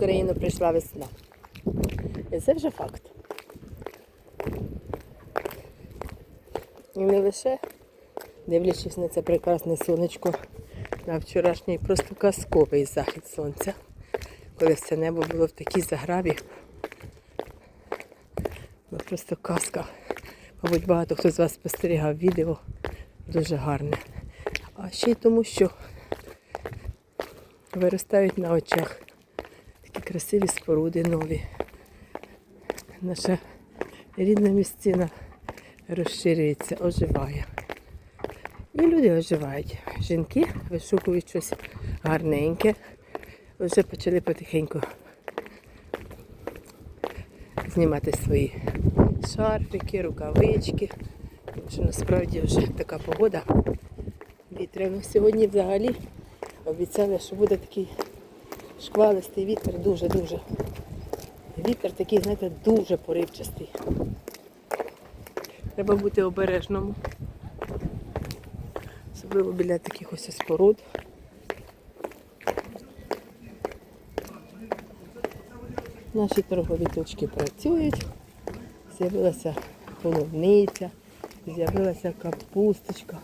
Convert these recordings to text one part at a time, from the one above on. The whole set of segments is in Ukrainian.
Україну прийшла весна. І це вже факт. І не лише дивлячись на це прекрасне сонечко, на вчорашній просто казковий захід сонця, коли все небо було в такій заграві. Ну, просто казка. Мабуть, багато хто з вас спостерігав відео. Дуже гарне. А ще й тому, що виростають на очах красиві споруди нові. Наша рідна місцина розширюється, оживає. І люди оживають. Жінки вишукують щось гарненьке. Вже почали потихеньку знімати свої шарфики, рукавички. Тому що насправді вже така погода вітряна. Сьогодні взагалі обіцяли, що буде такий шквалистий вітер, дуже-дуже. Вітер такий, знаєте, дуже поривчастий. Треба бути обережному. Особливо біля таких ось споруд. Наші торгові точки працюють. З'явилася половниця, з'явилася капусточка,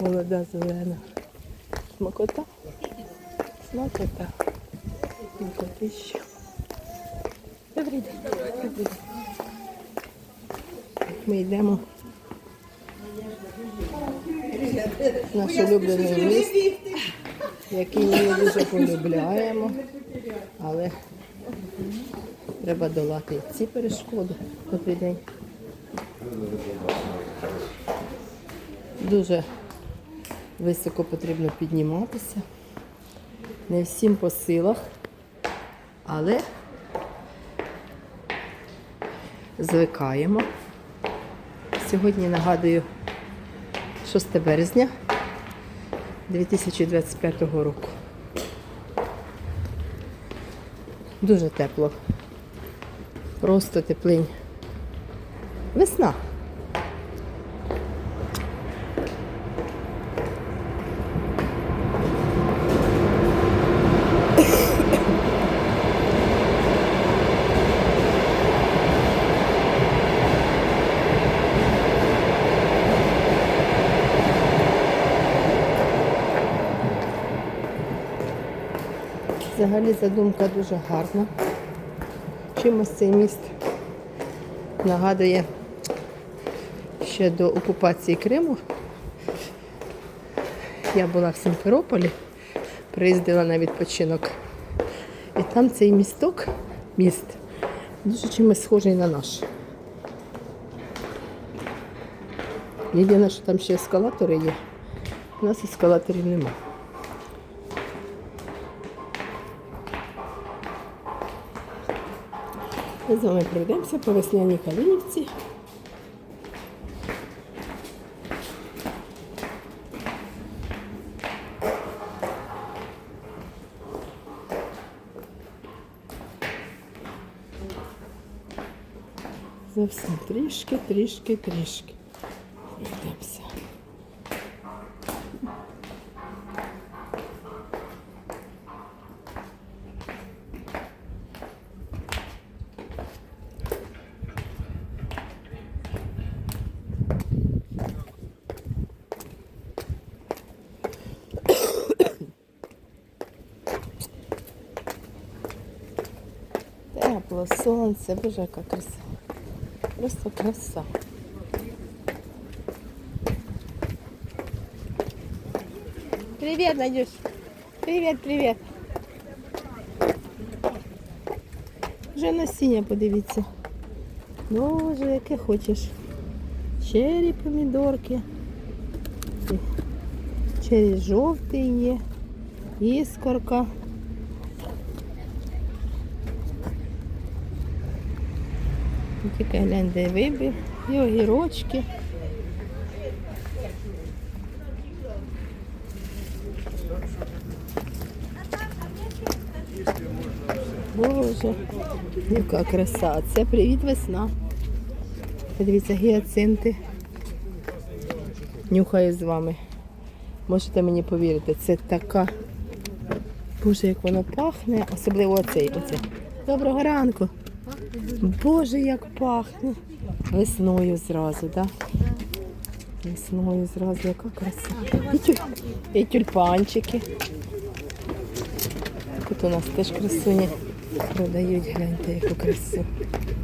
молода зелена. Смакота. Смакота. Добрий день. Добрий день. Ми йдемо наш улюблений міст, який ми дуже полюбляємо, але треба долати ці перешкоди. Добрий день. Дуже високо потрібно підніматися. Не всім по силах, але звикаємо. Сьогодні нагадую 6 березня 2025 року. Дуже тепло. Просто теплинь. Весна. Взагалі задумка дуже гарна. Чимось цей міст нагадує ще до окупації Криму. Я була в Сімферополі, приїздила на відпочинок. І там цей місток, міст, дуже чимось схожий на наш. Єдине, що там ще ескалатори є. У нас ескалаторів немає. Ми з вами пройдемося по весняній Калинівці. Зовсім трішки, трішки, трішки. Пройдемося. Тепло, сонце, боже, яка краса. Просто краса. Привет, Надюш. Привет, привет. Вже насіння подивіться. Боже, яке хочеш. Чері помідорки. Чері жовтий є. Іскорка. Тільки гляньте вибір. І огірочки. Боже, яка краса. Це привіт весна. Подивіться, гіацинти. Нюхаю з вами. Можете мені повірити, це така Боже, як воно пахне, особливо оцей. оцей. Доброго ранку. Боже, як пахне. Весною зразу, так? Весною зразу, яка краса. І, тюль... і тюльпанчики. Тут у нас теж красуні продають, гляньте, яку красу.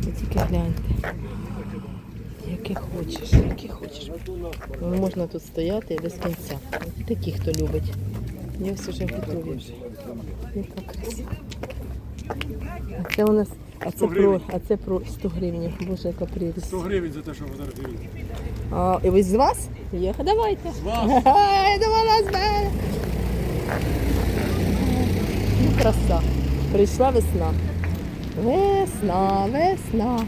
Ви тільки гляньте. Яке хочеш, яке хочеш. Можна тут стояти без кінця. Такі, хто любить. Ось вже готові. Яка краса. А це у нас, а це 100 про, гривень. а це про 100 гривень. Боже, яка прелість. 100 гривень за те, що фотографуєте. А, і ви з вас? Є, давайте. З вас? Ага, Я думала з мене. Ну, краса. Прийшла весна. Весна, весна.